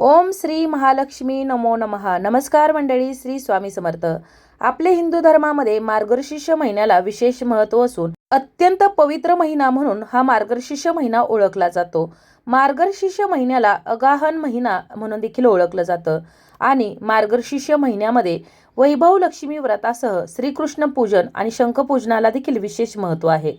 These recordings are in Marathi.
ओम श्री महालक्ष्मी नमो नमः. नमस्कार मंडळी श्री स्वामी समर्थ. आपले हिंदू धर्मामध्ये मार्गशीर्ष महिन्याला विशेष महत्त्व असून अत्यंत पवित्र महिना म्हणून हा मार्गशीर्ष महिना ओळखला जातो. मार्गशीर्ष महिन्याला अगाहन महिना म्हणून देखील ओळखलं जातं. आणि मार्गशीर्ष महिन्यामध्ये वैभव लक्ष्मी व्रतासह श्रीकृष्ण पूजन आणि शंखपूजनाला देखील विशेष महत्त्व आहे.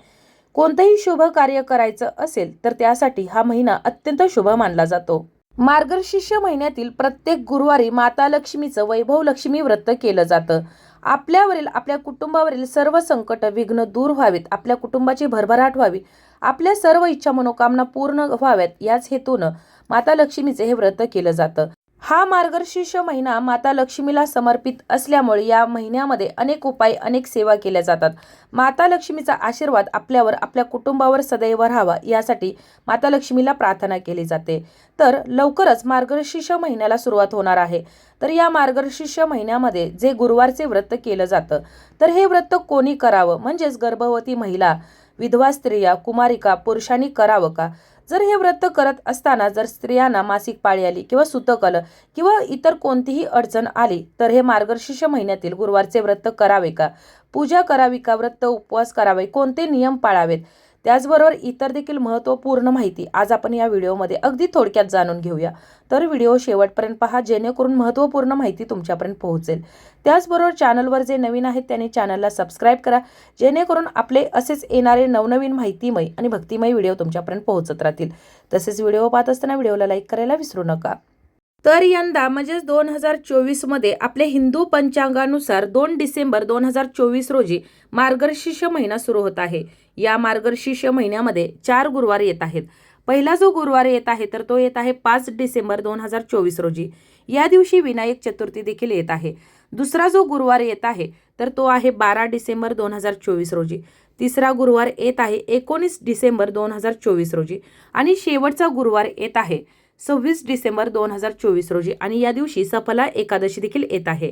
कोणतंही शुभ कार्य करायचं असेल तर त्यासाठी हा महिना अत्यंत शुभ मानला जातो. मार्गशीर्ष महिन्यातील प्रत्येक गुरुवारी माता लक्ष्मीचं वैभव लक्ष्मी व्रत केलं जातं. आपल्यावरील आपल्या कुटुंबावरील सर्व संकट विघ्न दूर व्हावीत आपल्या कुटुंबाची भरभराट व्हावी आपल्या सर्व इच्छा मनोकामना पूर्ण व्हाव्यात याच हेतूनं माता लक्ष्मीचे हे व्रत केलं जातं. हा मार्गशीर्ष महिना माता लक्ष्मीला समर्पित असल्यामुळे या महिन्यामध्ये अनेक उपाय अनेक सेवा केल्या जातात. माता लक्ष्मीचा आशीर्वाद आपल्यावर आपल्या कुटुंबावर सदैव राहावा यासाठी माता लक्ष्मीला प्रार्थना केली जाते. तर लवकरच मार्गशीर्ष महिन्याला सुरुवात होणार आहे. तर या मार्गशीर्ष महिन्यामध्ये जे गुरुवारचे व्रत केलं जातं तर हे व्रत कोणी करावं? म्हणजेच गर्भवती महिला विधवा स्त्रिया कुमारिका पुरुषांनी करावं का? जर हे व्रत करत असताना जर स्त्रियांना मासिक पाळी आली किंवा सुतक आलं किंवा इतर कोणतीही अडचण आली तर हे मार्गशीर्ष महिन्यातील गुरुवारचे व्रत करावे का? पूजा करावी का? व्रत उपवास करावे? कोणते नियम पाळावेत? त्याचबरोबर इतर देखील महत्त्वपूर्ण माहिती आज आपण या व्हिडिओमध्ये अगदी थोडक्यात जाणून घेऊया. तर व्हिडिओ शेवटपर्यंत पहा जेणेकरून महत्त्वपूर्ण माहिती तुमच्यापर्यंत पोहोचेल. त्याचबरोबर चॅनलवर जे नवीन आहेत त्यांनी चॅनलला सबस्क्राईब करा जेणेकरून आपले असेच येणारे नवनवीन माहितीमय आणि भक्तिमय व्हिडिओ तुमच्यापर्यंत पोहोचत राहतील. तसेच व्हिडिओ पाहत असताना व्हिडिओला लाईक करायला विसरू नका. तर यंदा म्हणजेच दोन हजार चोवीसमध्ये आपले हिंदू पंचांगानुसार दोन डिसेंबर दोन हजार चोवीस रोजी मार्गशीर्ष महिना सुरू होत आहे. या मार्गशीर्ष महिन्यामध्ये चार गुरुवार येत आहेत. पहिला जो गुरुवार येत आहे तर तो येत आहे पाच डिसेंबर दोन हजार चोवीस रोजी. या दिवशी विनायक चतुर्थी देखील येत आहे. दुसरा जो गुरुवार येत आहे तर तो आहे बारा डिसेंबर दोन हजार चोवीस रोजी. तिसरा गुरुवार येत आहे एकोणीस डिसेंबर दोन हजार चोवीस रोजी. आणि शेवटचा गुरुवार येत आहे सव्वीस डिसेंबर दोन हजार चोवीस रोजी आणि या दिवशी सफला एकादशी देखील येत आहे.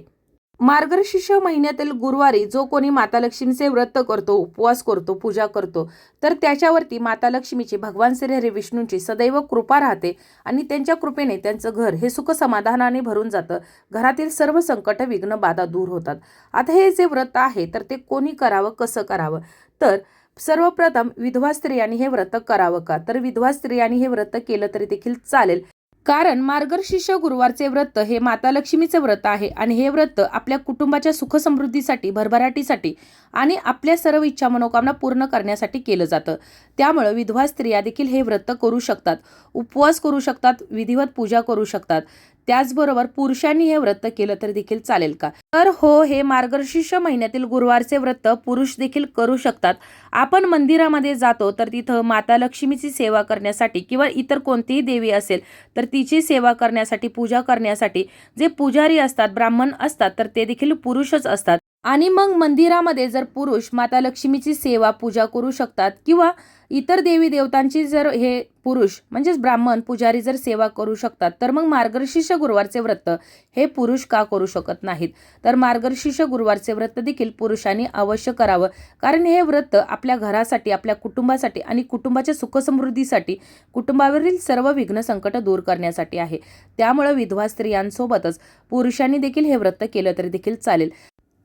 मार्गशीर्ष महिन्यातील गुरुवारी जो कोणी माता लक्ष्मीचे व्रत करतो उपवास करतो पूजा करतो तर त्याच्यावरती माता लक्ष्मीची भगवान श्रीहरी विष्णूंची सदैव कृपा राहते आणि त्यांच्या कृपेने त्यांचं घर हे सुख समाधानाने भरून जातं. घरातील सर्व संकट विघ्न बाधा दूर होतात. आता हे जे व्रत आहे तर ते कोणी करावं कसं करावं? तर सर्वप्रथम विधवा स्त्रियांनी हे व्रत करावं का? तर विधवा स्त्रियांनी हे व्रत केलं तरी देखील चालेल. कारण मार्गशीर्ष गुरुवारचे व्रत हे माता लक्ष्मीचे व्रत आहे आणि हे व्रत आपल्या कुटुंबाच्या सुखसमृद्धीसाठी भरभराटीसाठी आणि आपल्या सर्व इच्छा मनोकामना पूर्ण करण्यासाठी केलं जातं. त्यामुळं विधवा स्त्रिया देखील हे व्रत करू शकतात. उपवास करू शकतात विधिवत पूजा करू शकतात. त्याचबरोबर पुरुषांनी हे व्रत केलं तर देखील चालेल का? तर हो हे मार्गशीर्ष महिन्यातील गुरुवारचे व्रत पुरुष देखील करू शकतात. आपण मंदिरामध्ये जातो तर तिथं माता लक्ष्मीची सेवा करण्यासाठी किंवा इतर कोणतीही देवी असेल तर तिची सेवा करण्यासाठी पूजा करण्यासाठी जे पुजारी असतात ब्राह्मण असतात तर ते देखील पुरुषच असतात. आणि मग मंदिरामध्ये जर पुरुष माता लक्ष्मीची सेवा पूजा करू शकतात किंवा इतर देवी देवतांची जर हे पुरुष म्हणजेच ब्राह्मण पुजारी जर सेवा करू शकतात तर मग मार्गशीर्ष गुरुवारचे व्रत हे पुरुष का करू शकत नाहीत? तर मार्गशीर्ष गुरुवारचे व्रत देखील पुरुषांनी अवश्य करावं. कारण हे व्रत आपल्या घरासाठी आपल्या कुटुंबासाठी आणि कुटुंबाच्या सुखसमृद्धीसाठी कुटुंबावरील सर्व विघ्न संकट दूर करण्यासाठी आहे. त्यामुळे विधवा स्त्रियांसोबतच पुरुषांनी देखील हे व्रत केलं तरी देखील चालेल.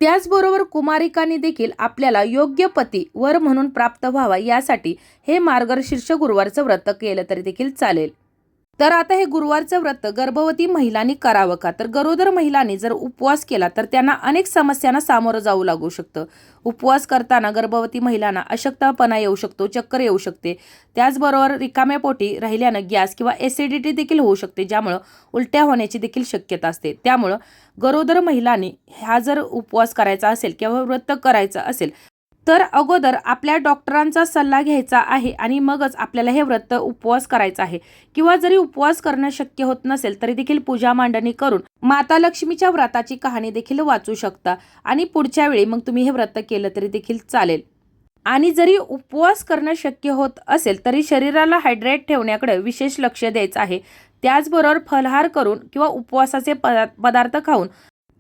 त्याचबरोबर कुमारिकांनी देखील आपल्याला योग्य पती वर म्हणून प्राप्त व्हावा यासाठी हे मार्गशीर्ष गुरुवारचं व्रत केलं तरी देखील चालेल. तर आता हे गुरुवारचं व्रत गर्भवती महिलांनी करावं का? तर गरोदर महिलांनी जर उपवास केला तर त्यांना अनेक समस्यांना सामोरं जाऊ लागू शकतं. उपवास करताना गर्भवती महिलांना अशक्तपणा येऊ शकतो चक्कर येऊ शकते. त्याचबरोबर रिकाम्या पोटी राहिल्यानं गॅस किंवा ॲसिडिटी देखील होऊ शकते ज्यामुळं उलट्या होण्याची देखील शक्यता असते. त्यामुळं गरोदर महिलांनी हा जर उपवास करायचा असेल किंवा व्रत करायचं असेल तर अगोदर आपल्या डॉक्टरांचा सल्ला घ्यायचा आहे आणि मगच आपल्याला हे व्रत उपवास करायचं आहे. किंवा जरी उपवास करणं शक्य होत नसेल तरी देखील पूजा मांडणी करून माता लक्ष्मीच्या व्रताची कहाणी देखील वाचू शकता. आणि पुढच्या वेळी मग तुम्ही हे व्रत केलं तरी देखील चालेल. आणि जरी उपवास करणं शक्य होत असेल तरी शरीराला हायड्रेट ठेवण्याकडे विशेष लक्ष द्यायचं आहे. त्याचबरोबर फलहार करून किंवा उपवासाचे पदार्थ खाऊन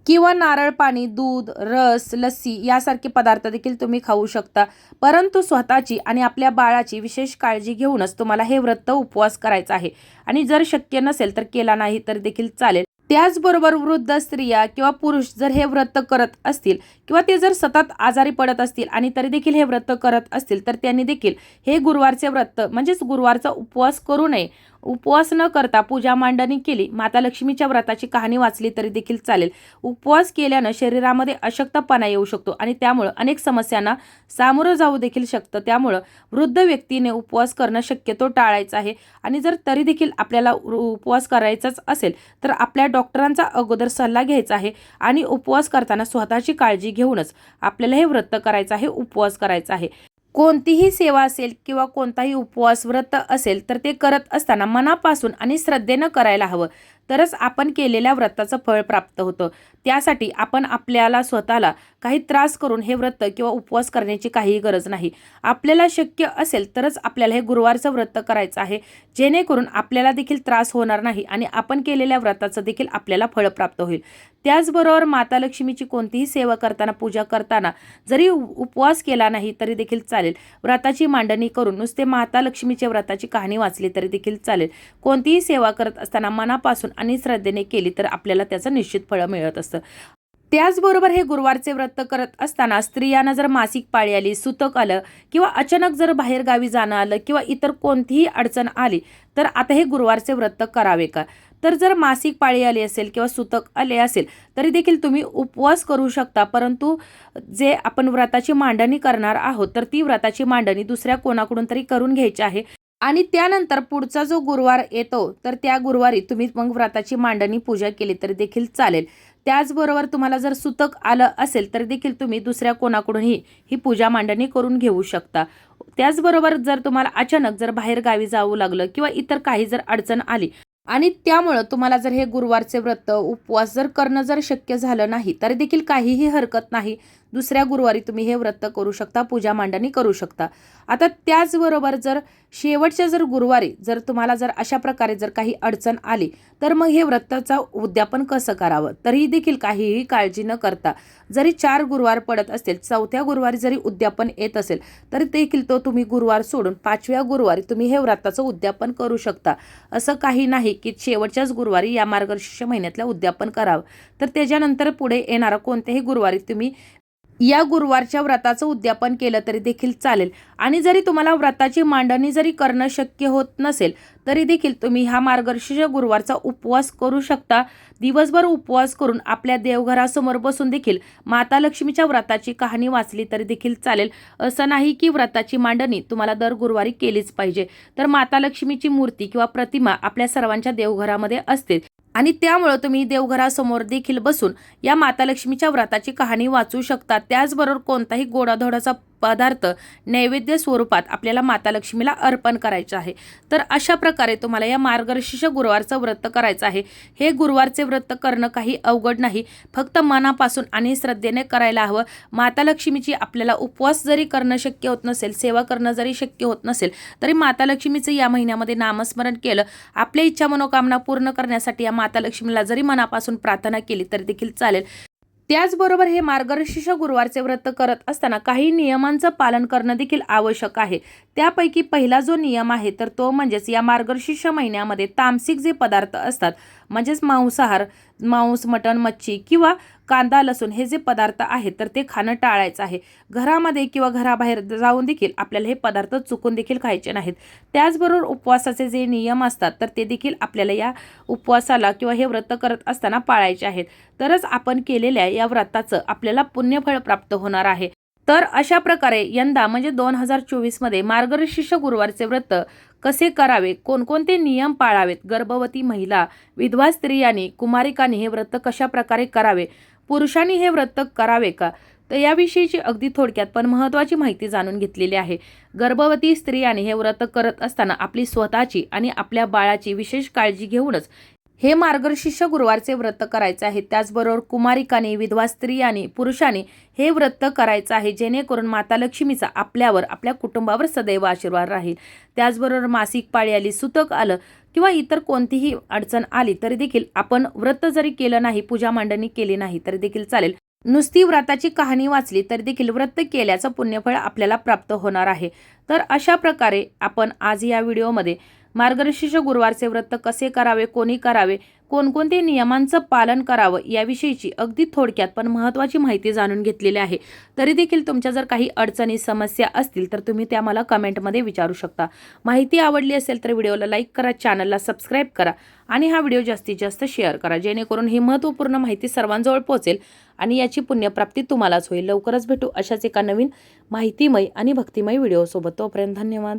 किंवा नारळ पाणी दूध रस लस्सी यासारखे पदार्थ देखील तुम्ही खाऊ शकता. परंतु स्वतःची आणि आपल्या बाळाची विशेष काळजी घेऊनच तुम्हाला हे व्रत उपवास करायचा आहे. आणि जर शक्य नसेल तर केला नाही तर देखील चालेल. त्याचबरोबर वृद्ध स्त्रिया किंवा पुरुष जर हे व्रत करत असतील किंवा ते जर सतत आजारी पडत असतील आणि तरी देखील हे व्रत करत असतील तर त्यांनी देखील हे गुरुवारचे व्रत म्हणजेच गुरुवारचा उपवास करू नये. उपवास न करता पूजा मांडणी केली. माता लक्ष्मीच्या व्रताची कहाणी वाचली तरी देखील चालेल. उपवास केल्यानं शरीरामध्ये अशक्तपणा येऊ शकतो आणि त्यामुळं अनेक समस्यांना सामोरं जाऊ देखील शकतं. त्यामुळं वृद्ध व्यक्तीने उपवास करणं शक्यतो टाळायचं आहे. आणि जर तरी देखील आपल्याला उ- उपवास करायचाच असेल तर आपल्या डॉक्टरांचा अगोदर सल्ला घ्यायचा आहे आणि उपवास करताना स्वतःची काळजी घेऊनच आपल्याला हे व्रत करायचं आहे उपवास करायचा आहे. कोणतीही सेवा असेल किंवा कोणताही उपवास व्रत असेल तर ते करत असताना मनापासून आणि श्रद्धेनं करायला हवं. तरच आपण केलेल्या व्रताचं फळ प्राप्त होतं. त्यासाठी आपण आपल्याला स्वतःला काही त्रास करून हे व्रत किंवा उपवास करण्याची काहीही गरज नाही. आपल्याला शक्य असेल तरच आपल्याला हे गुरुवारचं व्रत करायचं आहे. जेणेकरून आपल्याला देखील त्रास होणार नाही आणि आपण केलेल्या व्रताचं देखील आपल्याला फळ प्राप्त होईल. त्याचबरोबर माता लक्ष्मीची कोणतीही सेवा करताना पूजा करताना जरी उपवास केला नाही तरी देखील चालेल. व्रताची मांडणी करून नुसते माता लक्ष्मीच्या व्रताची कहाणी वाचली तरी देखील चालेल. कोणतीही सेवा करत असताना मनापासून आणि श्रद्धेने केली तर आपल्याला त्याचं निश्चित फळ मिळत असतं. त्याचबरोबर हे गुरुवारचे व्रत करत असताना स्त्रियांना जर मासिक पाळी आली सुतक आलं किंवा अचानक जर बाहेरगावी जाणं आलं किंवा इतर कोणतीही अडचण आली तर आता हे गुरुवारचे व्रत करावे का? तर जर मासिक पाळी आली असेल किंवा सुतक आले असेल तरी देखील तुम्ही उपवास करू शकता. परंतु जे आपण व्रताची मांडणी करणार आहोत तर ती व्रताची मांडणी दुसऱ्या कोणाकडून तरी करून घ्यायची आहे. आणि त्यानंतर पुढचा जो गुरुवार येतो तर त्या गुरुवारी तुम्ही मग व्रताची मांडणी पूजा केली तरी देखील चालेल. त्याचबरोबर तुम्हाला जर सुतक आलं असेल तर देखील तुम्ही दुसऱ्या कोणाकडूनही ही पूजा मांडणी करून घेऊ शकता. त्याचबरोबर जर तुम्हाला अचानक जर बाहेर गावी जावं लागलं किंवा इतर काही जर अडचण आली आणि त्यामुळं तुम्हाला जर हे गुरुवारचे व्रत उपवास जर करणं जर शक्य झालं नाही तरी देखील काहीही हरकत नाही. दुसऱ्या गुरुवारी तुम्ही हे व्रत करू शकता पूजा मांडणी करू शकता. आता त्याचबरोबर जर शेवटच्या जर गुरुवारी जर तुम्हाला जर अशा प्रकारे जर काही अडचण आली तर मग हे व्रताचं उद्यापन कसं करावं? तरीही देखील काहीही काळजी न करता जरी चार गुरुवार पडत असतील चौथ्या गुरुवारी जरी उद्यापन येत असेल तरी देखील तो तुम्ही गुरुवार सोडून पाचव्या गुरुवारी तुम्ही हे व्रताचं उद्यापन करू शकता. असं काही नाही की शेवटच्याच गुरुवारी या मार्गशीर्ष महिन्यातलं उद्यापन करावं. तर त्याच्यानंतर पुढे येणारा कोणत्याही गुरुवारी तुम्ही या गुरुवारच्या व्रताचं उद्यापन केलं तरी देखील चालेल. आणि जरी तुम्हाला व्रताची मांडणी जरी करणं शक्य होत नसेल तरी देखील तुम्ही हा मार्गशीर्ष गुरुवारचा उपवास करू शकता. दिवसभर उपवास करून आपल्या देवघरासमोर बसून देखील माता लक्ष्मीच्या व्रताची कहाणी वाचली तरी देखील चालेल. असं नाही की व्रताची मांडणी तुम्हाला दर गुरुवारी केलीच पाहिजे. तर माता लक्ष्मीची मूर्ती किंवा प्रतिमा आपल्या सर्वांच्या देवघरामध्ये असते. आणि त्यामुळं तुम्ही देवघरासमोर देखील बसून या माता लक्ष्मीच्या व्रताची कहाणी वाचू शकता. त्याचबरोबर कोणताही गोडाधोडाचा पदार्थ नैवेद्य स्वरूपात आपल्याला माता लक्ष्मीला अर्पण करायचं आहे. तर अशा प्रकारे तुम्हाला या मार्गशीर्ष गुरुवारचं व्रत करायचं आहे. हे गुरुवारचे व्रत करणं काही अवघड नाही. फक्त मनापासून आणि श्रद्धेने करायला हवं. माता लक्ष्मीची आपल्याला उपवास जरी करणं शक्य होत नसेल सेवा करणं जरी शक्य होत नसेल तरी माता लक्ष्मीचं या महिन्यामध्ये नामस्मरण केलं. आपल्या इच्छा मनोकामना पूर्ण करण्यासाठी या माता लक्ष्मीला जरी मनापासून प्रार्थना केली तरी देखील चालेल. त्याचबरोबर हे मार्गशीर्ष गुरुवारचे व्रत करत असताना काही नियमांचं पालन करणं देखील आवश्यक आहे. त्यापैकी पहिला जो नियम आहे तर तो म्हणजेच या मार्गशीर्ष महिन्यामध्ये तामसिक जे पदार्थ असतात म्हणजेच मांसाहार मांस मटण मच्छी किंवा कांदा लसूण हे जे पदार्थ आहेत तर ते खाणं टाळायचं आहे. घरामध्ये किंवा घराबाहेर जाऊन देखील आपल्याला हे पदार्थ चुकून देखील खायचे नाहीत. त्याचबरोबर उपवासाचे जे नियम असतात तर ते देखील आपल्याला या उपवासाला किंवा हे व्रत करत असताना पाळायचे आहेत. तरच आपण केलेल्या या व्रताचं आपल्याला पुण्यफळ प्राप्त होणार आहे. तर अशा प्रकारे यंदा म्हणजे दोन हजार चोवीसमध्ये मार्गशीर्ष गुरुवारचे व्रत कसे करावे? कोणकोणते नियम पाळावेत? गर्भवती महिला विधवा स्त्रियांनी कुमारिकांनी हे व्रत कशा प्रकारे करावे? पुरुषांनी हे व्रत करावे का? तर याविषयीची अगदी थोडक्यात पण महत्त्वाची माहिती जाणून घेतलेली आहे. गर्भवती स्त्रियांनी हे व्रत करत असताना आपली स्वतःची आणि आपल्या बाळाची विशेष काळजी घेऊनच हे मार्गशीर्ष गुरुवारचे व्रत करायचे आहे. त्याचबरोबर कुमारिकाने विधवा स्त्रियांनी पुरुषाने हे व्रत करायचं आहे जेणेकरून माता लक्ष्मीचा आपल्यावर आपल्या कुटुंबावर सदैव आशीर्वाद राहील. त्याचबरोबर मासिक पाळी आली सुतक आलं किंवा इतर कोणतीही अडचण आली तरी देखील आपण व्रत जरी केलं नाही पूजा मांडणी केली नाही तरी देखील चालेल. नुसती व्रताची कहाणी वाचली तरी देखील व्रत केल्याचं पुण्यफळ आपल्याला प्राप्त होणार आहे. तर अशा प्रकारे आपण आज या व्हिडिओमध्ये मार्गशीर्ष गुरुवारचे व्रत कसे करावे कोणी करावे कोणकोणते नियमांचं पालन करावं याविषयीची अगदी थोडक्यात पण महत्त्वाची माहिती जाणून घेतलेली आहे. तरी देखील तुमच्या जर काही अडचणी समस्या असतील तर तुम्ही त्या मला कमेंटमध्ये विचारू शकता. माहिती आवडली असेल तर व्हिडिओला लाईक करा चॅनलला सबस्क्राईब करा आणि हा व्हिडिओ जास्तीत जास्त शेअर करा. जेणेकरून ही महत्त्वपूर्ण माहिती सर्वांजवळ पोहोचेल आणि याची पुण्यप्राप्ती तुम्हालाच होईल. लवकरच भेटू अशाच एका नवीन माहितीमय आणि भक्तिमय व्हिडिओसोबत. तोपर्यंत धन्यवाद.